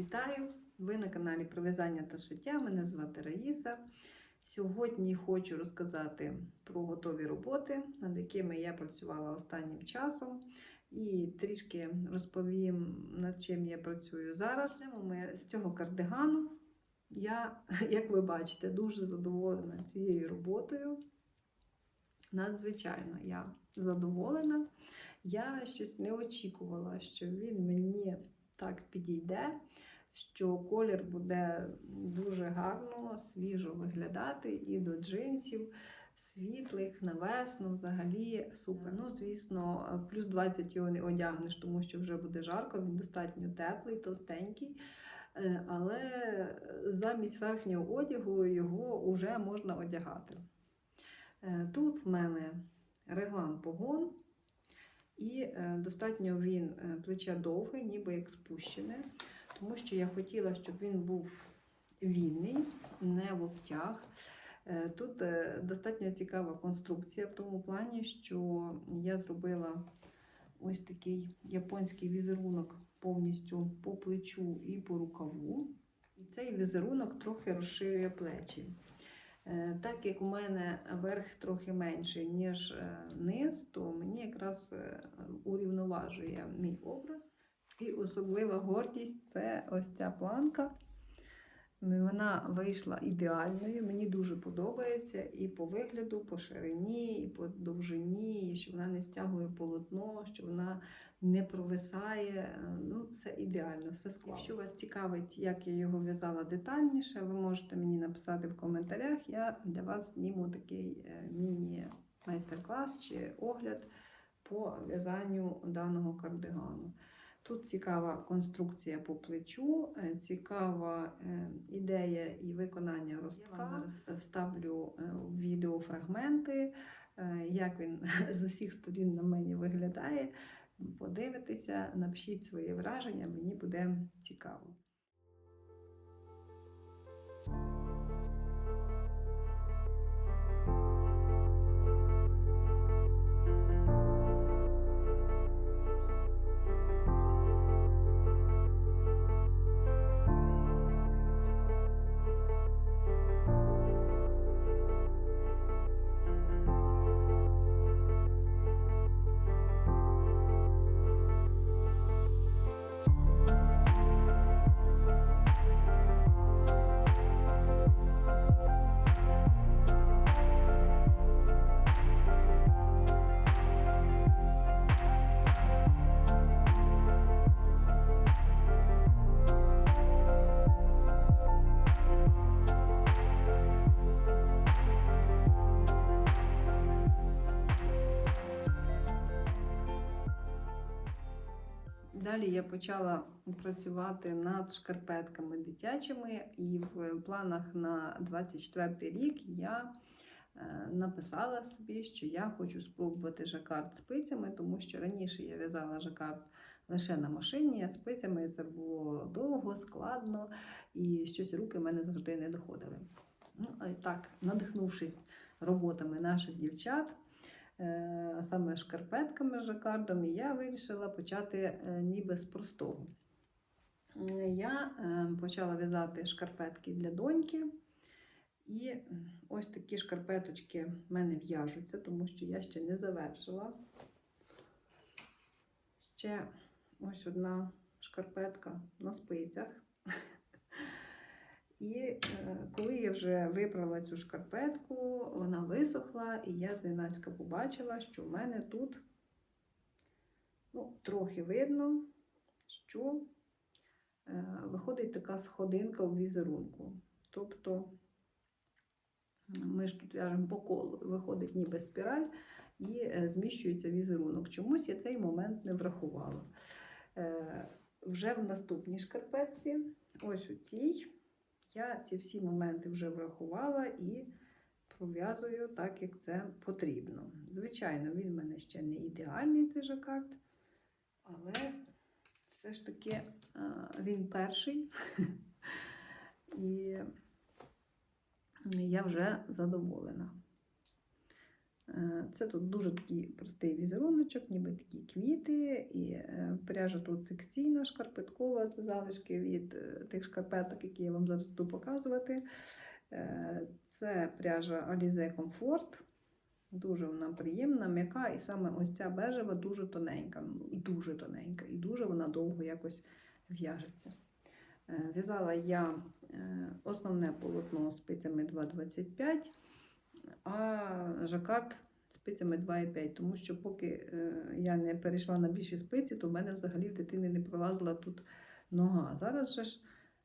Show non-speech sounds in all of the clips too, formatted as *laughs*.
Вітаю! Ви на каналі про в'язання та шиття. Мене звати Раїса. Сьогодні хочу розказати про готові роботи, над якими я працювала останнім часом, і трішки розповім, над чим я працюю зараз. З цього кардигану. Я, як ви бачите, дуже задоволена цією роботою. Надзвичайно я задоволена. Я щось не очікувала, що він мені так підійде, що колір буде дуже гарно, свіжо виглядати і до джинсів. Світлих на весну взагалі супер. Ну, звісно, плюс 20 його не одягнеш, тому що вже буде жарко, він достатньо теплий, товстенький. Е, Але замість верхнього одягу його вже можна одягати. Е, Тут в мене реглан погон, і е, достатньо він е, плече довгий, ніби як спущене, тому що я хотіла, щоб він був вільний, не в обтяг. Е, Тут достатньо цікава конструкція в тому плані, що я зробила ось такий японський візерунок повністю по плечу і по рукаву. І цей візерунок трохи розширює плечі. Е, Так як у мене верх трохи менший, ніж е, низ, то мені якраз е, урівноважує мій образ. І особлива гордість це ось ця планка. Вона вийшла ідеальною, мені дуже подобається і по вигляду, по ширині, і по довжині, і що вона не стягує полотно, що вона не провисає. Ну, все ідеально, все склалося. Якщо вас цікавить, як я його в'язала детальніше, ви можете мені написати в коментарях. Я для вас зніму такий е, міні-майстер-клас чи огляд по в'язанню даного кардигану. Тут цікава конструкція по плечу, е, цікава е, ідея і виконання ростка. Я вам зараз вставлю е, в відео фрагменти, е, як він *laughs* з усіх сторін на мені виглядає. Подивитися, напишіть свої враження, мені буде цікаво. Далі я почала працювати над шкарпетками дитячими, і в планах на 24 рік я е, написала собі, що я хочу спробувати жакард спицями, тому що раніше я в'язала жакард лише на машині, а спицями це було довго, складно, і щось руки в мене завжди не доходили. Ну, так, надихнувшись роботами наших дівчат. Е, саме шкарпетками з жакардом, і я вирішила почати е, ніби з простого. Е, Я почала в'язати шкарпетки для доньки. І ось такі шкарпеточки в мене в'яжуться, тому що я ще не завершила. Ще ось одна шкарпетка на спицях. І е, коли я вже вибрала цю шкарпетку, вона висохла, і я зненацька побачила, що в мене тут ну, трохи видно, що е, виходить така сходинка у візерунку. Тобто ми ж тут в'яжемо по колу, виходить ніби спіраль і е, зміщується візерунок. Чомусь я цей момент не врахувала. Вже в наступній шкарпетці, ось у цій. Я ці всі моменти вже врахувала і пров'язую так, як це потрібно. Звичайно, він в мене ще не ідеальний цей жакард, але все ж таки він перший. *laughs* І я вже задоволена. Е, Це тут дуже такий простий візеруночок, ніби такі квіти, і е, пряжа тут секційна, шкарпеткова, це залишки від е, тих шкарпеток, які я вам зараз буду показувати. Це пряжа Alize Comfort. Дуже вона приємна, м'яка, і саме ось ця бежева дуже тоненька, дуже тоненька, і дуже вона довго якось в'яжеться. В'язала я основне полотно спицями 2,25, а жакард спицями 2,5, тому що поки е, я не перейшла на більші спиці, то в мене взагалі в дитини не пролазила тут нога. Зараз же ж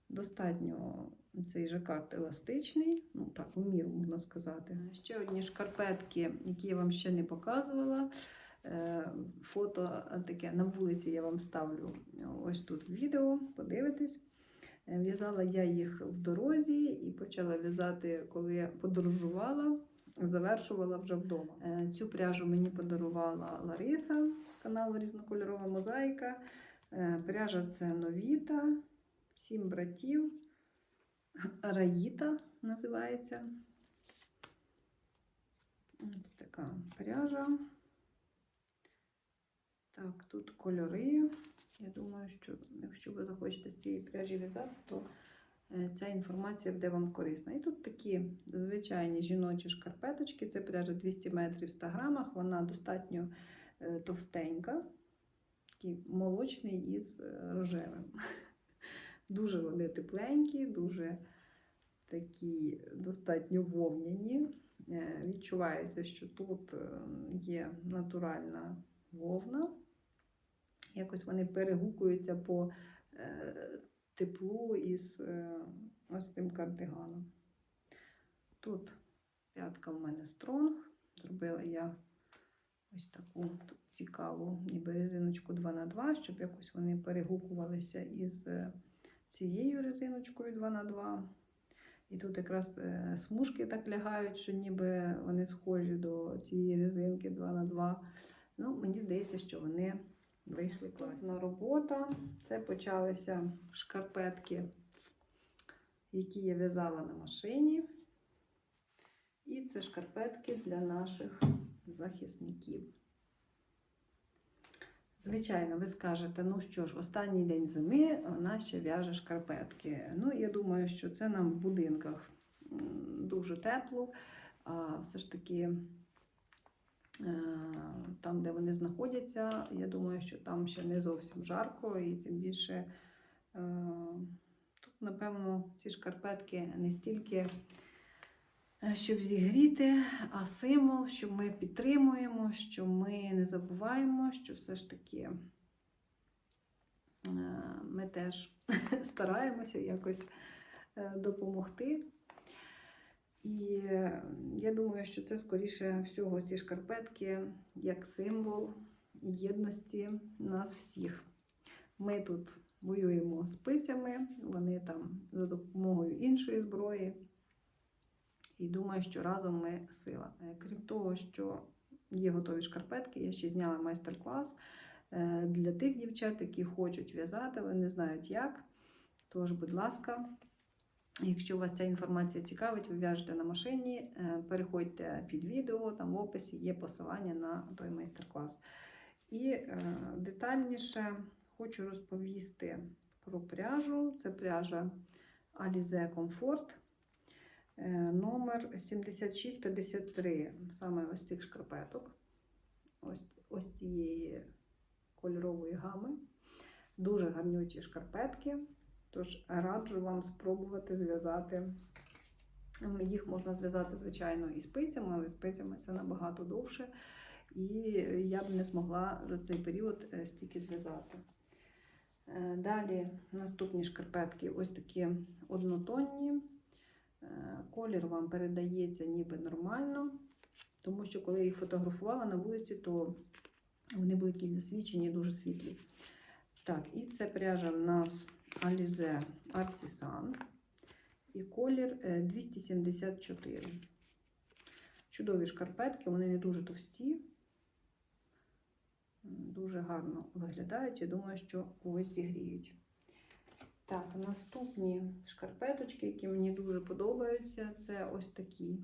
достатньо цей жакард еластичний, ну так, у міру можна сказати. Ще одні шкарпетки, які я вам ще не показувала. Е, Фото таке на вулиці я вам ставлю ось тут відео, подивитись. Е, В'язала я їх в дорозі і почала в'язати, коли я подорожувала, завершувала вже вдома. Е, Цю пряжу мені подарувала Лариса з каналу Різнокольорова мозаїка. Е, Пряжа це новіта, сім братів. Раїта називається. Ось така пряжа. Так, тут кольори. Я думаю, що якщо ви захочете з цієї пряжі в'язати, то ця інформація буде вам корисна. І тут такі звичайні жіночі шкарпеточки. Це пряжа 200 метрів в 100 грамах. Вона достатньо е, товстенька, такий молочний із е, рожевим. *laughs* Дуже вони тепленькі, дуже такі достатньо вовняні. Е, Відчувається, що тут е, є натуральна вовна. Якось вони перегукуються по е, теплу із е, ось цим кардиганом. Тут п'ятка в мене стронг. Зробила я ось таку цікаву ніби резиночку 2х2, щоб якось вони перегукувалися із е, цією резиночкою 2х2. І тут якраз е, смужки так лягають, що ніби вони схожі до цієї резинки 2х2. Ну, мені здається, що вони вийшли класна робота. Це почалися шкарпетки, які я в'язала на машині. І це шкарпетки для наших захисників. Звичайно, ви скажете, ну що ж, останній день зими вона ще в'яже шкарпетки. Ну, я думаю, що це нам в будинках дуже тепло, а все ж таки там, де вони знаходяться, я думаю, що там ще не зовсім жарко, і тим більше е, тут, напевно, ці шкарпетки не стільки. е, Щоб зігріти, а символ, що ми підтримуємо, що ми не забуваємо, що все ж таки е, ми теж *laughs* стараємося якось е, допомогти. І я думаю, що це скоріше всього ці шкарпетки як символ єдності нас всіх. Ми тут воюємо спицями, вони там за допомогою іншої зброї. І думаю, що разом ми сила. Е, Крім того, що є готові шкарпетки, я ще зняла майстер-клас е, для тих дівчат, які хочуть в'язати, але не знають як. Тож, будь ласка, якщо вас ця інформація цікавить, ви в'яжете на машині, е, переходьте під відео, там в описі є посилання на той майстер-клас. І е, детальніше хочу розповісти про пряжу. Це пряжа Alize Comfort. Е, Номер 7653, саме ось цих шкарпеток, ось, ось цієї кольорової гами. Дуже гарнючі шкарпетки. Тож раджу вам спробувати зв'язати. Їх можна зв'язати, звичайно, і спицями, але спицями це набагато довше. І я б не змогла за цей період е, стільки зв'язати. Е, Далі наступні шкарпетки ось такі однотонні. Е, Колір вам передається ніби нормально, тому що коли я їх фотографувала на вулиці, то вони були якісь засвічені, дуже світлі. Так, і це пряжа в нас Alize Artisan. І колір е, 274. Чудові шкарпетки, вони не дуже товсті. Дуже гарно виглядають. Я думаю, що когось зігріють. Так, наступні шкарпеточки, які мені дуже подобаються, це ось такі.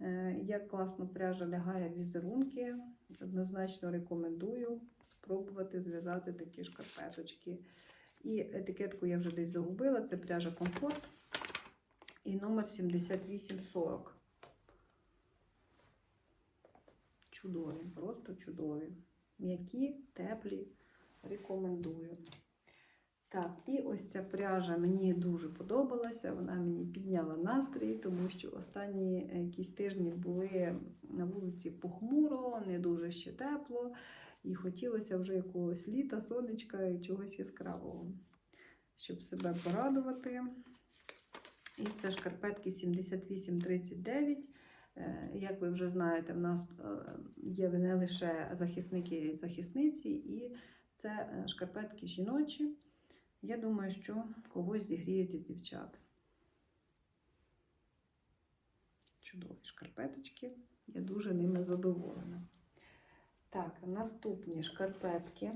Е, Як класно пряжа лягає в візерунки, однозначно рекомендую спробувати зв'язати такі шкарпеточки. І етикетку я вже десь загубила, це пряжа комфорт і номер 7840. Чудові, просто чудові. М'які, теплі, рекомендую. Так, і ось ця пряжа мені дуже подобалася. Вона мені підняла настрій, тому що останні якісь тижні були на вулиці похмуро, не дуже ще тепло, і хотілося вже якогось літа, сонечка і чогось яскравого, щоб себе порадувати. І це шкарпетки 7839. Е, Як ви вже знаєте, в нас е, є не лише захисники і захисниці, і це е, шкарпетки жіночі. Я думаю, що когось зігріють із дівчат. Чудові шкарпеточки. Я дуже ними задоволена. Так, наступні шкарпетки.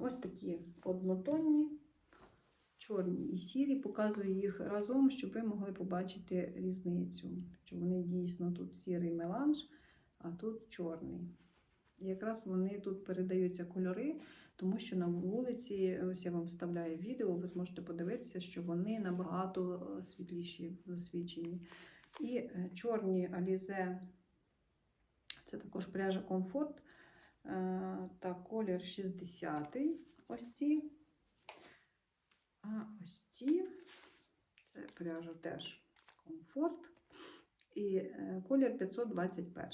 Ось такі однотонні, чорні і сірі. Показую їх разом, щоб ви могли побачити різницю. Що вони дійсно тут сірий меланж, а тут чорний. І якраз вони тут передаються кольори, тому що на вулиці, ось я вам вставляю відео, ви зможете подивитися, що вони набагато е, світліші засвічені. І е, чорні Alize, це також пряжа комфорт. е, Та колір 60 ось ці. А ось ці, це пряжа теж комфорт. І е, колір 521.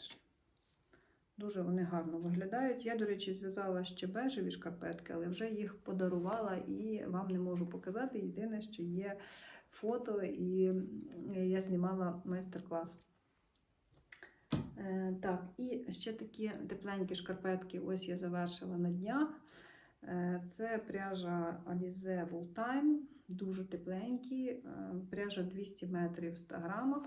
Дуже вони гарно виглядають. Я, до речі, зв'язала ще бежеві шкарпетки, але вже їх подарувала і вам не можу показати. Єдине, що є фото, і я знімала майстер-клас. Е, Так, і ще такі тепленькі шкарпетки. Ось я завершила на днях. Е, Це пряжа Alize Fulltime, дуже тепленькі. Е, Пряжа 200 метрів в 100 грамах.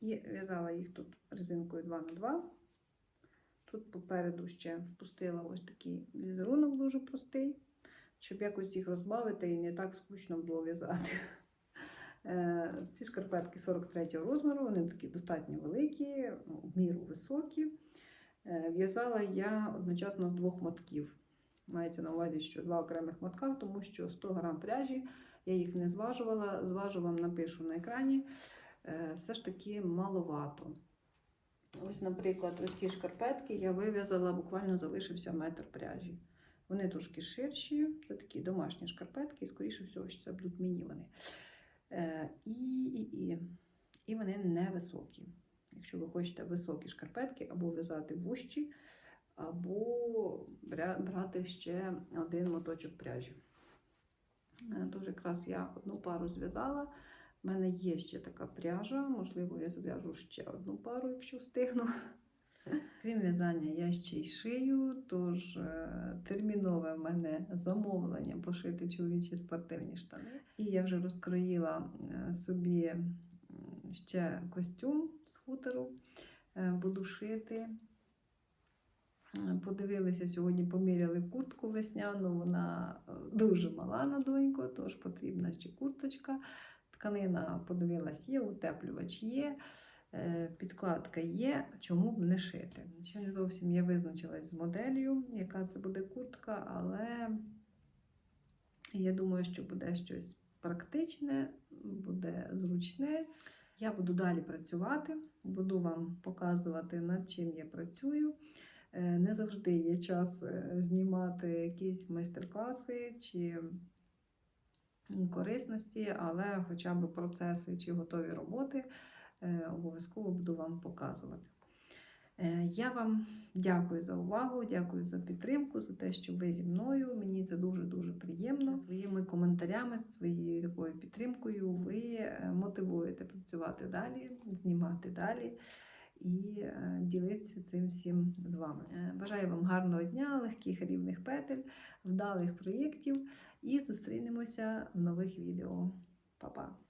І в'язала їх тут резинкою 2х2. Тут попереду ще пустила ось такий візерунок дуже простий, щоб якось їх розбавити і не так скучно було в'язати. Е, Ці шкарпетки 43 розміру, вони такі достатньо великі, ну, в міру високі. Е, В'язала я одночасно з двох мотків. Мається на увазі, що два окремих мотка, тому що 100 грам пряжі, я їх не зважувала, зважу вам напишу на екрані. Е, Все ж таки маловато. Ось, наприклад, ось ці шкарпетки я вив'язала, буквально залишився метр пряжі. Вони трошки ширші, це такі домашні шкарпетки, і, скоріше всього, що це будуть міні вони. Е, І, і, і. і вони невисокі. Якщо ви хочете високі шкарпетки, або в'язати вущі, або брати ще один моточок пряжі. Е, Тож якраз я одну пару зв'язала. У мене є ще така пряжа, можливо, я зв'яжу ще одну пару, якщо встигну. Крім в'язання, я ще й шию, тож е, термінове в мене замовлення пошити чоловічі спортивні штани. І я вже розкроїла е, собі ще костюм з хутору, е, буду шити. Подивилися сьогодні, поміряли куртку весняну, вона дуже мала на доньку, тож потрібна ще курточка. Тканина, подивилась, є, утеплювач є, підкладка є, чому б не шити. Ще не зовсім я визначилась з моделлю, яка це буде куртка, але я думаю, що буде щось практичне, буде зручне. Я буду далі працювати, буду вам показувати, над чим я працюю. Е, Не завжди є час е, знімати якісь майстер-класи чи корисності, але хоча б процеси чи готові роботи е, обов'язково буду вам показувати. Е, Я вам дякую за увагу, дякую за підтримку, за те, що ви зі мною. Мені це дуже-дуже приємно. Своїми коментарями, своєю такою підтримкою ви е, мотивуєте працювати далі, знімати далі і е, ділитися цим всім з вами. Е, Бажаю вам гарного дня, легких рівних петель, вдалих проєктів і зустрінемося в нових відео. Па-па!